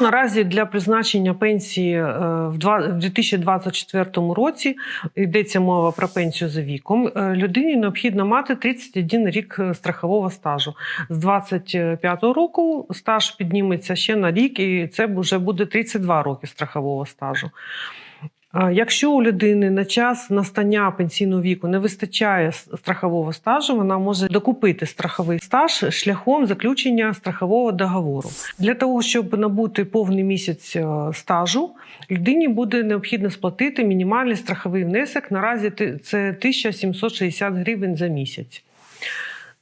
Наразі для призначення пенсії е, в два- в 2024 році йдеться мова про пенсію за віком. Е, Людині необхідно мати 31 рік е, страхового стажу. З 25 року стаж підніметься ще на рік, і це вже буде 32 роки страхового стажу. Якщо у людини на час настання пенсійного віку не вистачає страхового стажу, вона може докупити страховий стаж шляхом заключення страхового договору. Для того, щоб набути повний місяць е, стажу, людині буде необхідно сплатити мінімальний страховий внесок. Наразі це 1760 гривень за місяць.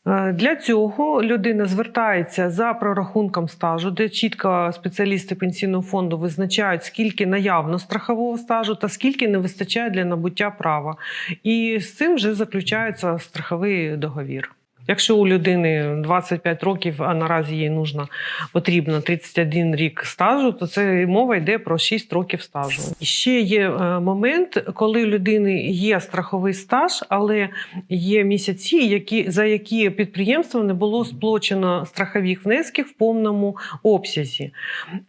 Е, Для цього людина звертається за прорахунком стажу, де чітко спеціалісти пенсійного фонду визначають, скільки наявно страхового стажу та скільки не вистачає для набуття права. І з цим вже заключається страховий договір. Якщо у людини 25 років, а наразі їй нужно, потрібно 31 рік стажу, то це мова йде про 6 років стажу. Ще є е, момент, коли у людини є страховий стаж, але є місяці, які, за які підприємством не було сплачено страхових внесків в повному обсязі.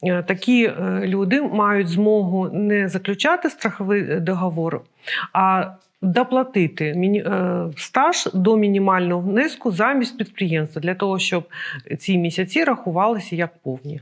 Е, Такі е, люди мають змогу не заключати страховий договор, а доплатити е, стаж до мінімального внеску замість підприємства для того, щоб ці місяці рахувалися як повні.